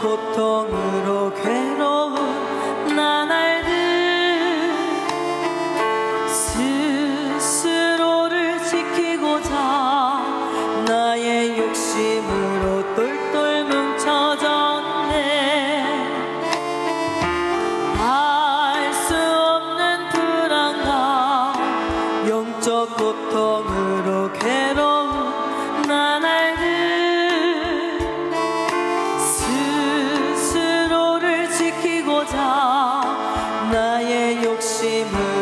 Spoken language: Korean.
고통으로 괴로운 나날들. 스스로를 지키고자 나의 욕심으로 똘똘 뭉쳐졌네. 알 수 없는 불안감 영적 고통으로 괴로운 simmer